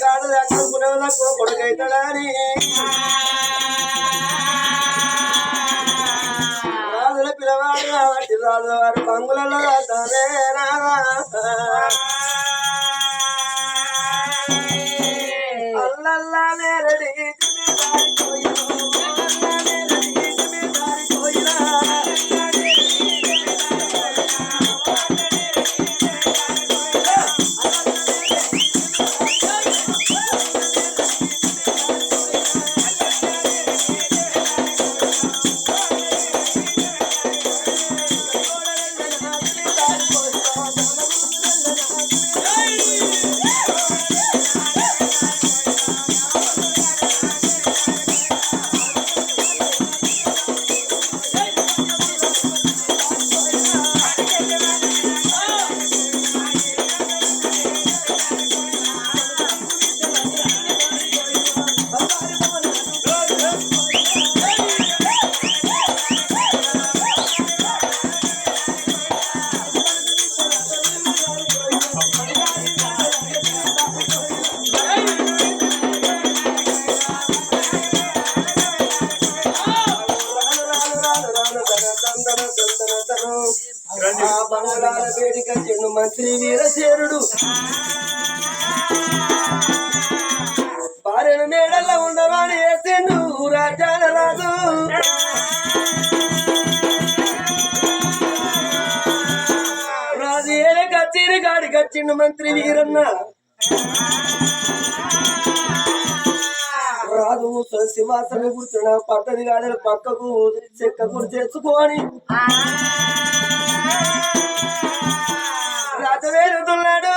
కాడు దాక్కునేలకు కొడుకైతాడని పంగులలో చిన్న మంత్రి వీరన్న. రాదు శివాసన కూర్చున్న పద్ధతి కాదని పక్కకు చెక్క కూర్చేసుకొని రాజవేరుతున్నాడు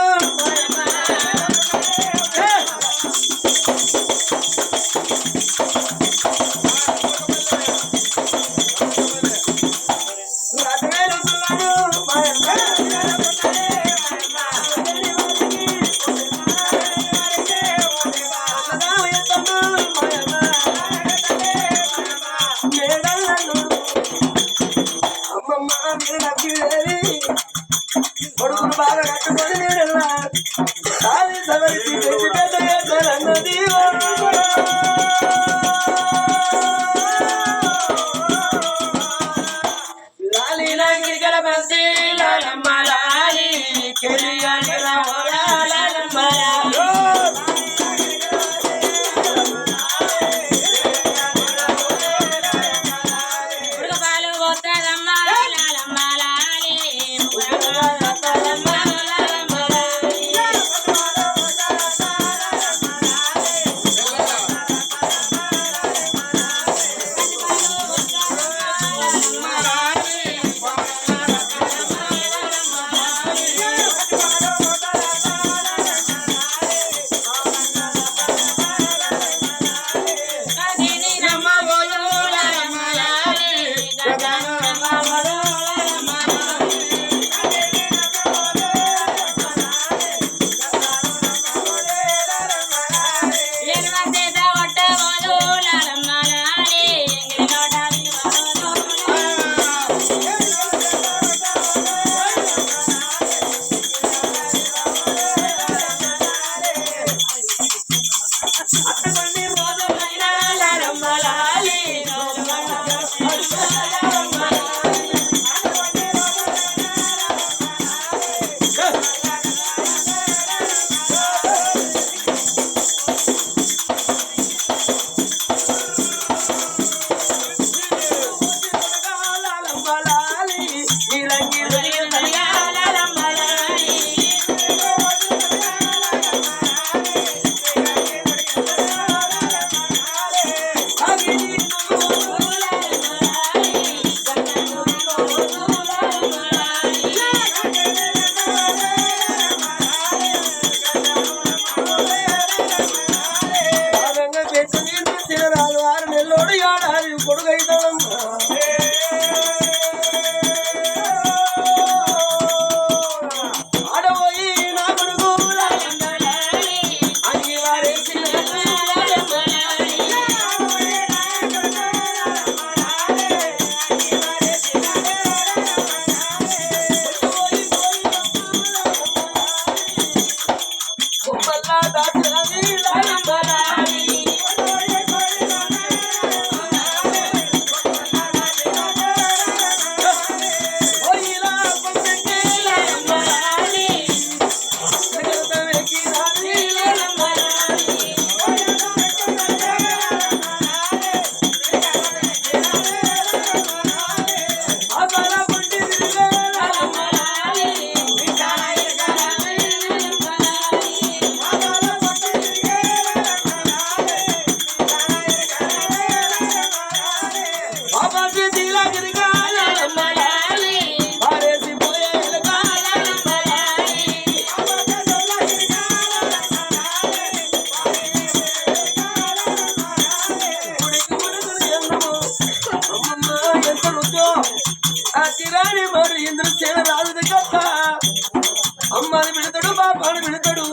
అమ్మని పెడతాడు బాబాను పెడతాడు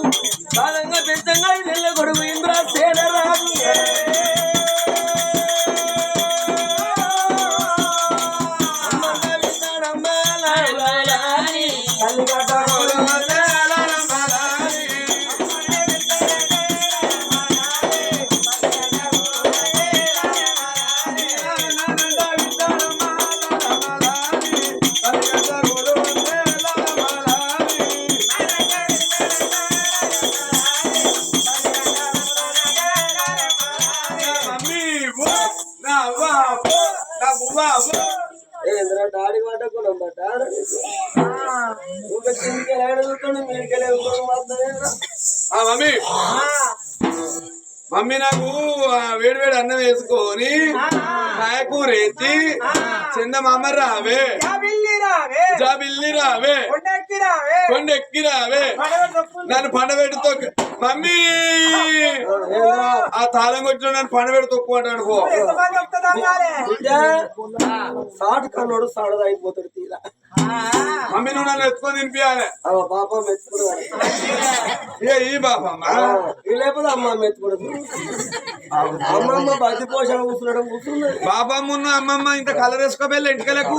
కాలంగా పెద్దగా నెల్ల గొడుగు ఇంద్రా నాకు ఆ వేడి వేడి అన్నం వేసుకొని కాయకూర చిన్న మామ రావే జాబిల్లి రావే కొండెక్కి రావే నన్ను పండబెట్టి మమ్మీ! ఆ తాళం కొట్టిన నన్ను పండబెట్టి తొక్కు అంటాడు సాటు కన్నోడు సాడదు అయిపోతాడు తీరా. మమ్మీ నువ్వు నన్ను ఎత్తుకొని తినిపించాలి మెచ్చుకున్నాడు ఇక ఈ బాపమ్మ? లేకపోతే అమ్మ అమ్మమ్మ బతి పోషణ కూర్చున్నాడు. కూర్చున్నది బాబమ్మ ఉన్న అమ్మమ్మ ఇంత కలర్ వేసుకోబెళ్ళి ఇంటికెళ్ళకు.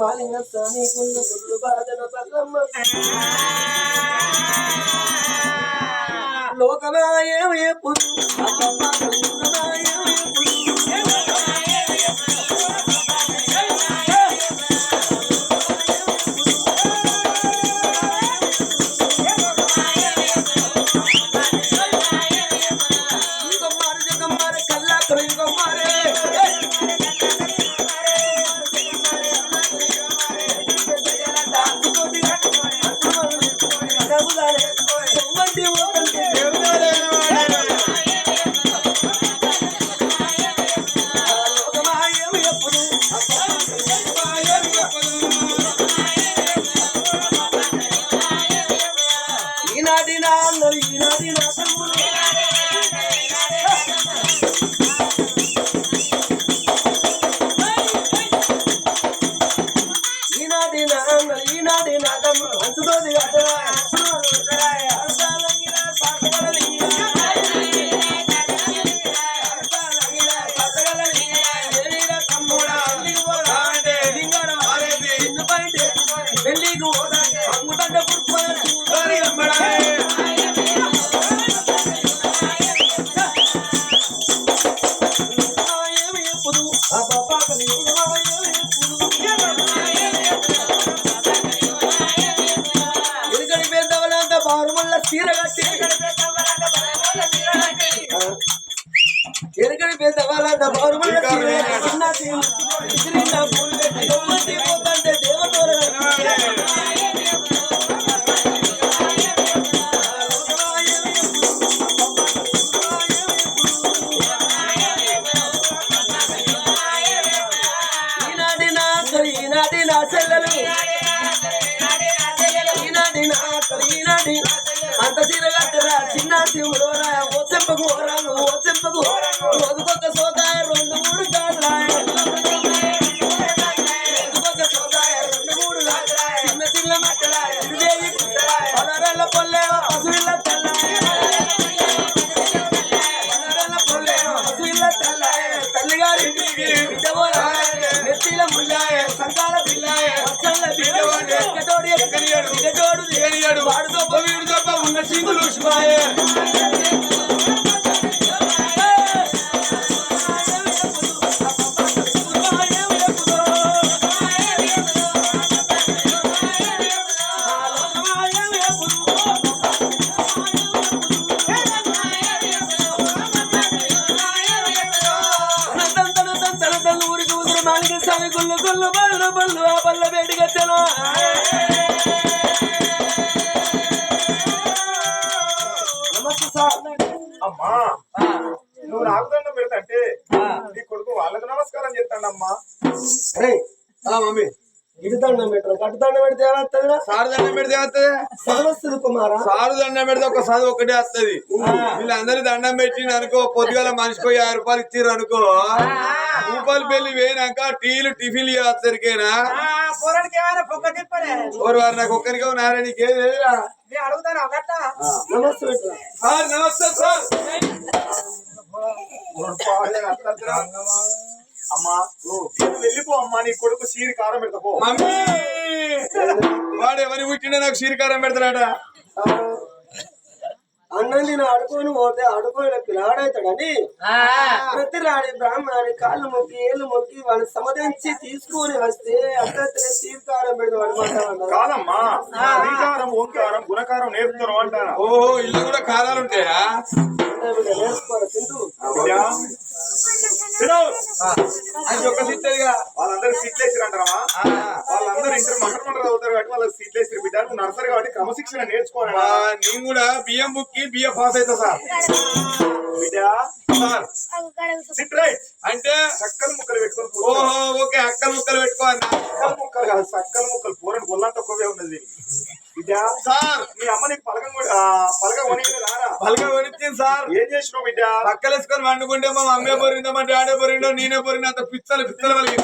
మాలిన స్వామి కున్న గుళ్ళు బాధన పల్లమ్మ లోకనాయ పురు ఈనాటి చెంపకు ఓరాను ఓ చెంపకు రోజుకొక సోదాయ రెండు మూడు గాజులాయ రోజుకొక సోదాయ రెండు మూడు గాజులాయ చిన్న చిన్న మట్టలాయ ఇదేది కుట్టలాయ పొలరెళ్ళ పొల్లేవ పశువిల్ల తల్లాయ. పొలరెళ్ళ పొల్లేవ పశువిల్ల తల్లాయ. తల్లిగారింటికి బిడ్డబోలాయ. నెత్తిల ముల్లాయ. సంకాల పిల్లాయ. అచ్చల్ల బిడ్డవాడు ఎక్కటోడు ఎక్కనియాడు. ఇకటోడు దిగనియాడు వాడు ఉన్న సింగులు ఉషిపాయ కుమారా సారు దండం పెడితే ఒక చదువు ఒకటే వస్తుంది. వీళ్ళందరూ దండం పెట్టి అనుకో పొద్దుగాల మనిషికి యాభై రూపాయలు ఇచ్చిర్రు అనుకో రూపాయలు పెళ్ళి వేయినాక టీలు టిఫిన్లు వచ్చరికేనా పోరానికి ఏమైనా పొక్క తిప్పలే? ఓరు వారు నాకు ఒక్కరికే ఉన్నారా నీకేం లేదురా నమస్తే సార్ నమస్తే సార్. అమ్మా. నువ్వు వెళ్ళిపో అమ్మా నీ కొడుకు సీరి కారం పెడతాపో మమ్మీ! వాడు ఎవరి పుట్టిండే నాకు శ్రీకారం పెడతాడా అన్నం నేను అడుకొని పోతే అడుకోయిన పిల్లాడైతాడని. ప్రతి రాణి బ్రాహ్మణి కాళ్ళు మొక్కి ఏళ్ళు మొక్కి వాడిని సమధించి తీసుకొని వస్తే తీర్థారం పెడదాం అనమాట కాదమ్మా శ్రీకారం ఓంకారం గుణకారం నేర్పుతాను అంటానా. ఓహో ఇల్లు కూడా కారాలు ఉంటాయా నేర్చుకోవాలి తింటూ. అది ఒక సిట్టేదిగా వాళ్ళందరూ సీట్లు వేసిరంటారా వాళ్ళందరూ ఇంటర్ మంటర్ మంటర్ అవుతారు కాబట్టి వాళ్ళకి సీట్లు వేసిరు బిడ్డ. నువ్వు నర్సరీ కాబట్టి క్రమశిక్షణ నేర్చుకోవాలి నేను కూడా బియ్యం బుక్కి బియ్యం పాస్ అవుతా సార్. బిడ్డ. సార్. సిట్ రైట్ అంటే చక్కలు ముక్కలు పెట్టుకొని. ఓహో ఓకే అక్కలు ముక్కలు ముక్కలు కాదు చక్కలు ముక్కలు. పూరని గొల్లంత కొవ్వే ఉన్నది. బిడ్డ సార్. మీ అమ్మ నీకు పలకం పలక కొని రారా పలక కొనిచ్చింది సార్. ఏం చేసినావు బిడ్డ పక్కలేసుకొని వండుకుంటే మా మమ్మీ పొరిందో మా డాడీ పొరిందో నేనే పొరిన అంత పిచ్చలు పిచ్చలు కలిగి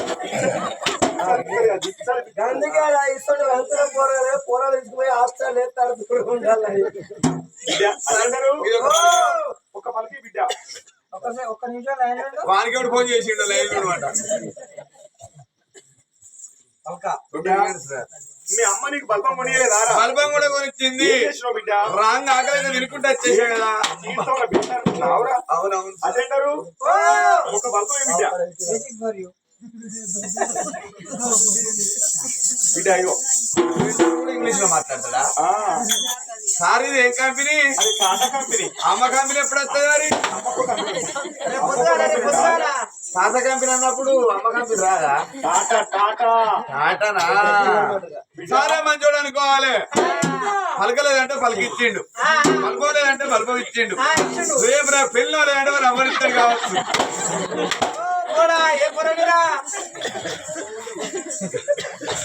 దిచ్చాలి బిడ్డ. అందుకే ఇస్తాడు వెళ్తున్న పోరాలు పోరాలు తీసుకుపోయి హాస్టల్ ఎత్తాడు ఒక పలకి. బిడ్డ ఒక్క నిమిషం లైన్. వానికి కూడా ఫోన్ చేసిండు లైన్ అనమాట మీ అమ్మ నీకు బల్బం కొనియలేదా? బల్బం కూడా కొనిచ్చింది. బిడ్డ? రాంగ్ ఆకలి తినుకుంటూ వచ్చేసా కదా? అవునవును. అదేంటారు? ఒక బల్బం బిడ్డ. బిడ్డ అయ్యో ఇంగ్లీష్లో మాట్లాడతాడా? ఆ, సార్ ఇది ఏం కంపెనీ? అది టాటా కంపెనీ. అమ్మ కంపెనీ ఎప్పుడు వస్తుంది మరి? తాత కంపెనీ అన్నప్పుడు అమ్మ కంపెనీ రాదా? టాటా టాటా టాటానా సారే మంచోడు అనుకోవాలి. పలకలేదంటే పలికిచ్చిండు. పలుకోలేదంటే పలుపు ఇచ్చిండు. రేపు రా పెళ్ళి లేదంటే మరి అమ్మనిస్తాడు కావచ్చు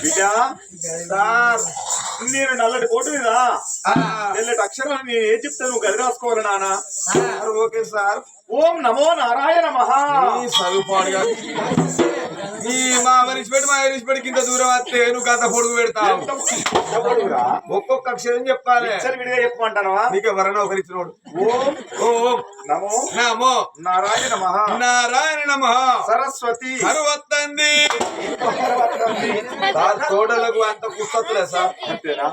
బిడ్డ సార్. నేను నల్లటి కోటు మీద. ఆ, తెల్లటి అక్షరాలు నేను ఏం చెప్తాను నువ్వు గది రాసుకోవాలి నాన్న. Sir okay sir. ఓం నమో నారాయణ మహా. నీ మా వరిసిపెట్టి మా వరిసిపెట్టి ఇంత దూరం వస్తే నువ్వు గంత పొడుగు పెడతావు? ఒక్కొక్క అక్షరం చెప్పాలి. అక్షరం విడిగా చెప్పమంటానవా నీకు ఎవరైనా ఒకరిచ్చినోడు ఓం ఓం. నమో నమో నారాయణ మహా. నారాయణ నమ సరస్వతి. కరువత్తంది. సార్ తోటలకు అంత పుస్తతులే సార్. అంతేనా?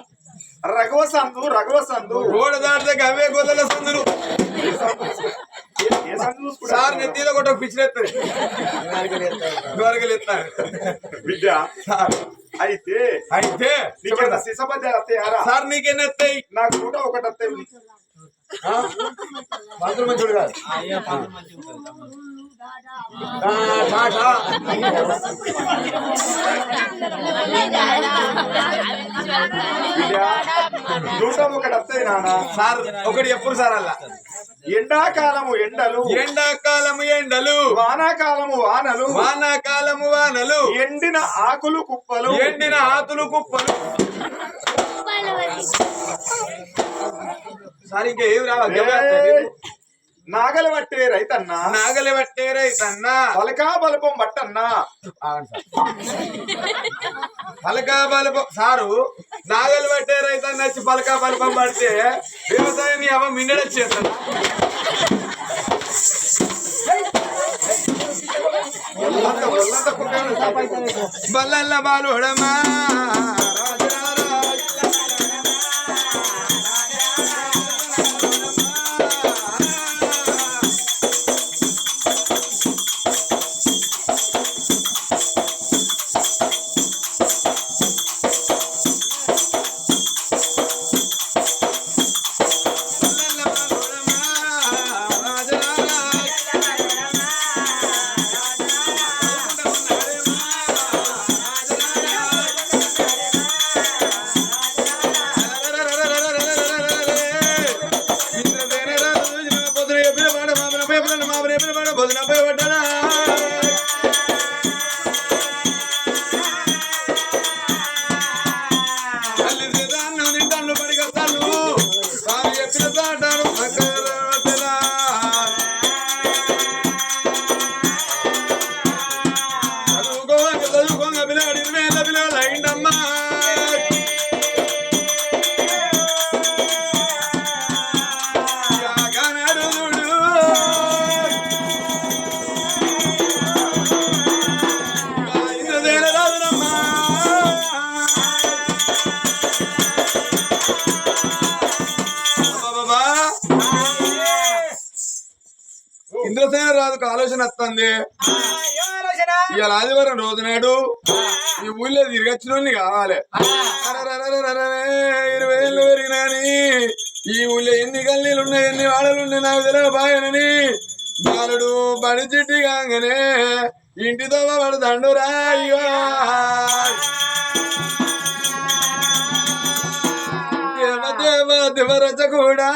రఘువ సందు రఘువ సందు గోడ దాటితే అవే గొల్లల సందులు? సార్ నెత్తిలో కొట్ట పిచ్చిలేస్తారు ఎత్తారు. బిడ్డ. సార్. అయితే అయితే శిశపద్యాలు వస్తాయారా సార్ నీకెన్ని ఎత్తాయి నాకు నూట ఒకటి వస్తాయి. మంత్రులు. బిడ్డ నూట ఒకటి వస్తాయి నాన్న సార్ ఒకటి ఎప్పుడు సార్ అలా ఎండాకాలము ఎండలు. ఎండాకాలము ఎండలు వానాకాలము వానలు. వానాకాలము వానలు. ఎండిన ఆకులు కుప్పలు. ఎండిన ఆతులు కుప్పలు. సార్ ఇంకా ఏమి రావాలి! నాగలి పట్టే రైతన్న. నాగలి పట్టే రైతన్నా. పలకా బలపం బట్టన్నా. పలకా బలపం సారు నాగలి పట్టే రైతన్న వచ్చి పలకా బలపం పడితే వ్యవసాయాన్ని అవ మిన్నడచ్చేస్తాడు బల్లల్ల బాలుడమా రాజరారా ఆలోచన వస్తుంది ఇవాళ ఆదివారం రోజు నాడు ఈ ఊళ్ళో తిరగచ్చిన కావాలి. ఇరవై ఏళ్ళు పెరిగినాని. ఈ ఊళ్ళో ఎన్ని గల్లీలు ఉన్నాయి ఎన్ని వాడలు ఉన్నాయి నాకు తెలియదు బాయనని. బాలుడు బడి చిట్టి కాగానే ఇంటితో పడతాడు రాయ్యో దేవ దేవ దివరచ కూడా.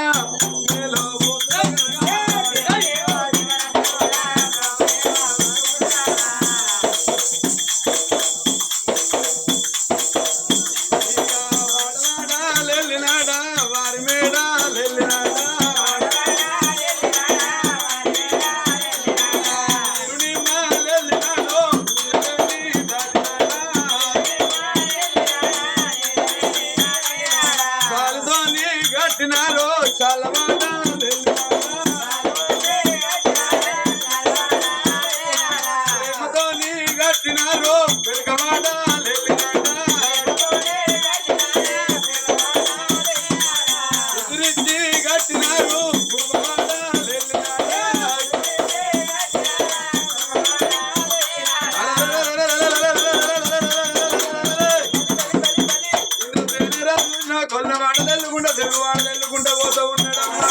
కొల్లవాడ నెల్లుకుంట తెలుగువాడ నెల్లుకుంట ఉన్నాడమ్మా.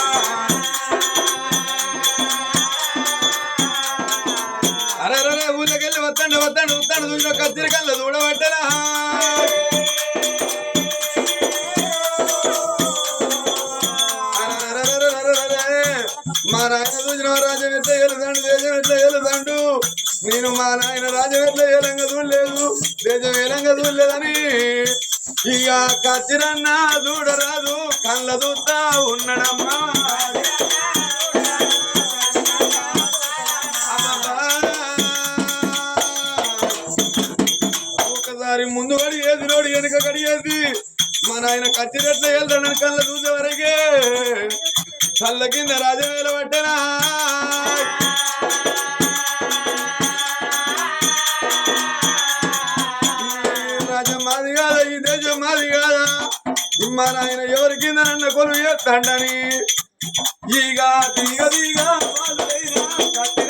అరే రే ఊళ్ళకెళ్ళి వద్దండి వద్దండి వద్దండి చూసిన కత్తిరి కళ్ళ చూడబట్టరా మా నాయన చూసిన రాజ్యం ఎట్లా గెలుతాడు దేశం ఎట్లా గెలుతాడు నేను మా నాయన రాజ్యం ఎట్లా ఏలంగా చూడలేదు దేశం ఏలంగా చూడలేదని. ఇక కచ్చిరన్న చూడరాదు కళ్ళ చూస్తా ఉన్నాడమ్మా. ఒకసారి ముందు పడి ఏది నోడి వెనుక కడిగేది మన ఆయన కచ్చిరెట్ల వెళ్తాడని కళ్ళ చూసే వరకే కళ్ళ కింద రాజవేల పట్టనా? మా నాయన ఎవరి కింద నన్ను కొలువు చేస్తాడని ఈగ తీగ తీగ పాలుడైన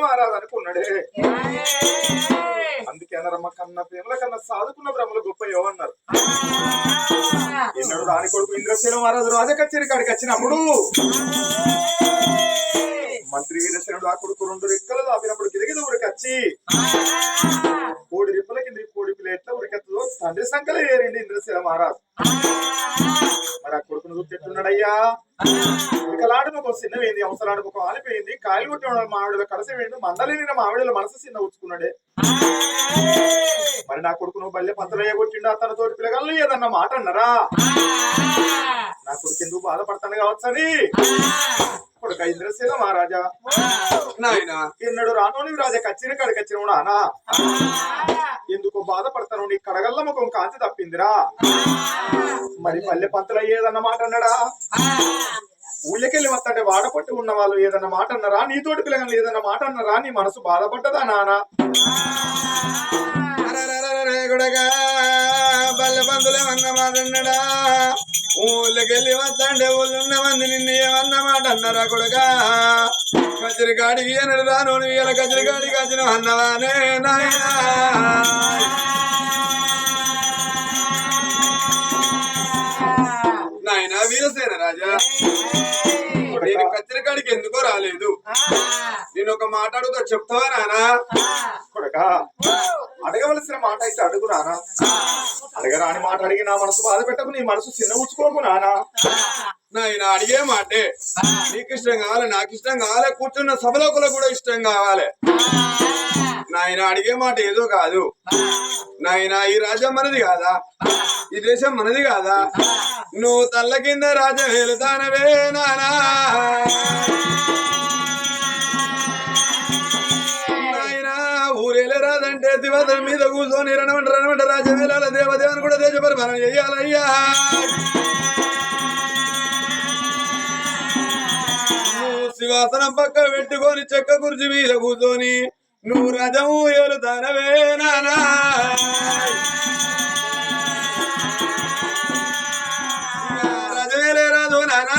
మహారాజు అనుకున్నాడే అందుకే అన్నారమ్మ కన్న ప్రేమల కన్నా సాధుకున్న బ్రహ్మలు గొప్ప ఏమన్నారు ఎన్నడు రాని కొడుకు ఇంద్రశీల మహారాజు రాజ కచేరి కాడికి వచ్చినప్పుడు మంత్రి వీరసేనుడు ఆ కొడుకు రెండు రెక్కలు దాపినప్పుడు ఊరికి వచ్చి కోడి రిప్పల కింద కోడి పిల్ల ఎట్లా ఉరికెత్తదో తండ్రి సంకలే ఏరిండి ఇంద్రశీల మహారాజు. మరి ఆ కొడుకును చూసి ఎట్లున్నాడయ్యా? ఇకలాడు ఒక చిన్నవేంది అవసరాడు ఒక ఆలిపోయింది కాయలు కొట్టిన మామిడిలో కలసి వేయండి మందలేని మామిడిలో మనసు చిన్న ఉచ్చుకున్నాడే మరి నా కొడుకు నువ్వు బల్లె పంతలయ్య కొట్టిండు అతను తోటి పిల్లగాళ్ళు ఏదన్న మాట అన్నరా? నా కొడుకు ఎందుకు బాధపడతాను కావచ్చని? కొడుక ఇంద్రసేన మహారాజా. నాయనా. ఎన్నడు రానోని రాజా కచ్చిన కాడికి వచ్చిన అనా ఎందుకు బాధపడతాను నీ కడగల్ల ముఖం కాంతి తప్పిందిరా. మరి పల్లె పంతులు ఏదన్న మాట అన్నాడా? ఊళ్ళకెళ్ళి వస్తాంటే వాడపట్టి ఉన్న వాళ్ళు ఏదన్న మాట అన్నారా? నీతోటి పిల్లగాళ్ళు ఏదన్న మాట అన్నారా? నీ మనసు బాధపడ్డదా నానా? పల్లె పందులు బల్లె పందులేమన్న మాట అన్నడా ఊళ్ళకెళ్ళి ఊళ్ళున్న మంది నిన్ను ఏమన్న అన్నారా కొడుగా కచరికాడికి కాడికి ఎనడు రాను ఇయ్యాల కచ్చరి కాడికి వచ్చిన అన్నవానే నాయనా. నాయన వీరసేన రాజా. నేను కచ్చరి కాడికి ఎందుకో రాలేదు. నేను ఒక మాట అడుగుతా చెప్తావా నానా కొడకా. అడగవలసిన మాట అయితే అడుగు నానా అడగరాని మాట అడిగి నా మనసు బాధ పెట్టకు నీ మనసు చిన్న ఉంచుకోకు నానా నాయన అడిగే మాటే. నీకు ఇష్టం కావాలి నాకు ఇష్టం కావాలి కూర్చున్న సభలోకులు కూడా ఇష్టం కావాలి. నాయన అడిగే మాట ఏదో కాదు. నాయన ఈ రాజ్యం మనది కాదా? ఈ దేశం మనది కాదా? నువ్వు తల్ల కింద రాజ్యం వెళుతానవే నానా. నాయనా ఊరేలే రాదంటే మీద కూర్చొని రణమంట రణమంట రాజ్యం వెళ్ళాల దేవదేవని కూడా దేశ పరిపాలన చెయ్యాలయ్యా నువ్వు శివాసనం పక్క పెట్టుకొని చెక్క కుర్చీ మీద కూర్చొని నువ్వు రజము ఏలుతానవే నానా. రజమేలే రాదు నానా.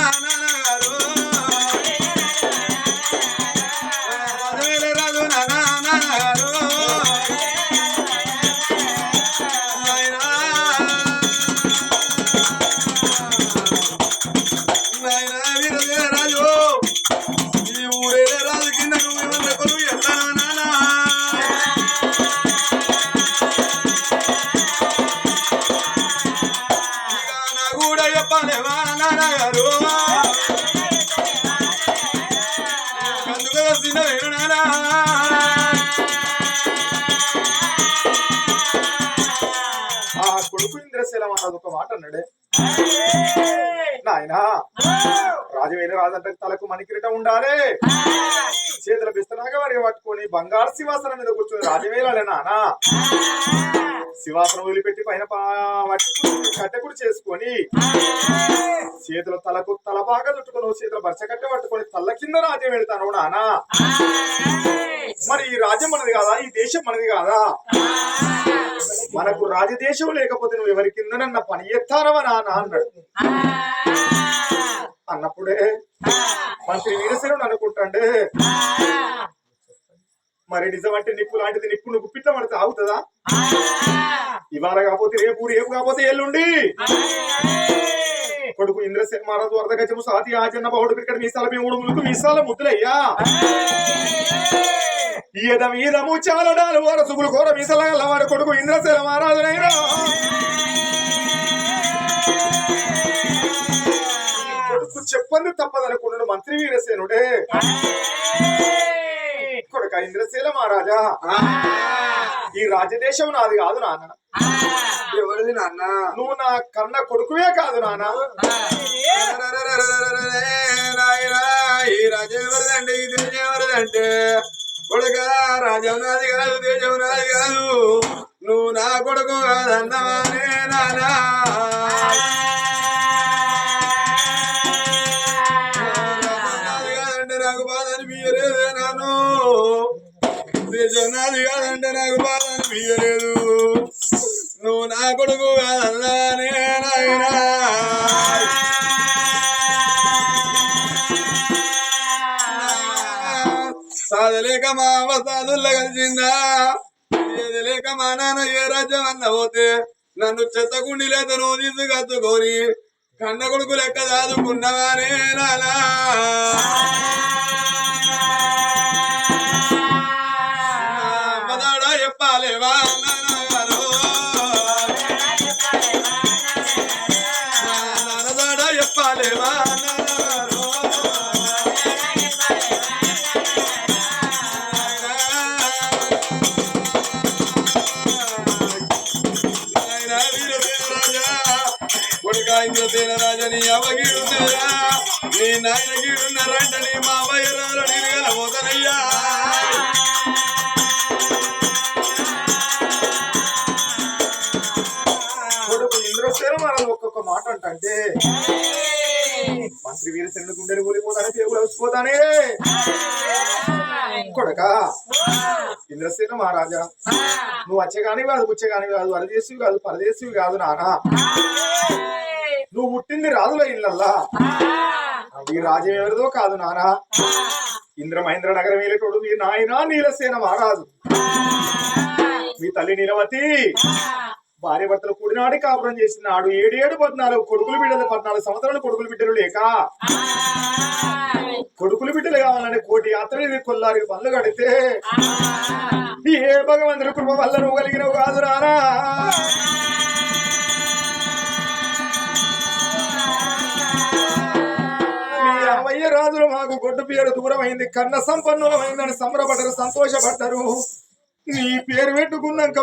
బంగారు సింహాసనం మీద కూర్చొని రాజవేలాలే నానా సింహాసనం వదిలిపెట్టి పైన పా- కట్టెకుడు చేసుకొని చేతుల తలకు తలపాగా చుట్టుకొని చేతుల బర్చ పట్టుకొని తల్ల కింద రాజ్యం వెళ్తాను నానా మరి ఈ రాజ్యం మనది కాదా? ఈ దేశం మనది కాదా? మనకు రాజదేశం లేకపోతే నువ్వు ఎవరి కిందనన్న పని ఎత్తానవా నాన్న అన్నాడు. అన్నప్పుడే మంత్రి వీరసేనుడు అనుకుంటాండే. మరి నిజం అంటే నిప్పు లాంటిది నిప్పు నువ్వు పిట్ల పడితే ఆగుతుందా? ఇవాళ కాకపోతే రేపు రేపు కాకపోతే ఎల్లుండి. కొడుకు ఇంద్రసేన మహారాజు వరద గజము సాతి ఆచరణ బహుడు ఇక్కడ మీసాల భీముడు ములుకు మీసాల ముద్దులయ్యా. ఈద మీదము చాలడాలు వరసుగులు కోర మీసాల గల్లవాడు కొడుకు ఇంద్రసేన మహారాజునైనా. కొడుకు చెప్పండి తప్పదనుకున్నాడు మంత్రి వీరసేనుడే. ఇంద్రశీల మహారాజా. ఈ రాజదేశం నాది కాదు నాన్న. ఎవరిది నాన్న? నువ్వు నా కన్న కొడుకువే కాదు నాన్న. ఈ రాజ్యం ఎవరిదంటే ఈ దేశం ఎవరిదంటే కొడుక రాజ్యం నాది కాదు దేశం నాది కాదు. నువ్వు నా కొడుకు కాదన్నవానే నానా నాకు బాధ అనిపించలేదే. నాను నాది కాదంటే నాకు బాధ అనిపించలేదు. నువ్వు నా కొడుకు కాదన్నానే నాయనా సాధలేక మా అమ్మ సాధుల్లో కలిసిందా? లేక మా నాన్న ఏ రాజ్యం అన్న పోతే నన్ను చెత్త కుండీలేత నువ్వు తీసుకత్తుకొని కన్న కొడుకు లెక్క దాదుకున్నవానే నాలా ఇంద్రసేనరాజా, నీ అవ్వగీడున్నరా? నీ నాయన గీడున్నారంట నీ మా అవ్వయ్యరాలు నేను గెలవోతనయ్యా. కొడుకు ఇంద్రసేన మహారాజు ఒక్కొక్క మాట అంటే మంత్రి వీరసేనుడు గుండెలు కూలిపోతానే పేగులు వచ్చిపోతానే కొడక? ఇంద్రసేన మహారాజా నువ్వు వచ్చేగాని కాదు వచ్చేగాని కాదు వరదేశివి కాదు పరదేశివి కాదు నానా. నువ్వు పుట్టింది రాజుల ఇళ్ళల్లా. ఈ రాజ్యం ఎవరిదో కాదు నానా. ఇంద్ర మహేంద్ర నగరం వెళ్ళేటోడు మీ నాయన నీలసేన మహారాజు. మీ తల్లి నీలవతి. భార్య భర్తలు కూడినాడి కాపురం ఏడు ఏడేడు పద్నాలుగు కొడుకులు బిడ్డలు పద్నాలుగు సంవత్సరాలు కొడుకులు బిడ్డలు లేక. కొడుకులు బిడ్డలు కావాలని కోటి యాత్రలు ఇది కొల్లారికి పనులు కడితే. ఏ భగవంతుడి కృప వల్ల నువ్వు కలిగినవు కాదు రానా మీ రాజులు మాకు గొడ్డు పేరు దూరమైంది కన్న సంపన్నులమైందని సంబరపడరు సంతోషపడ్డరు. నీ పేరు పెట్టుకున్నాక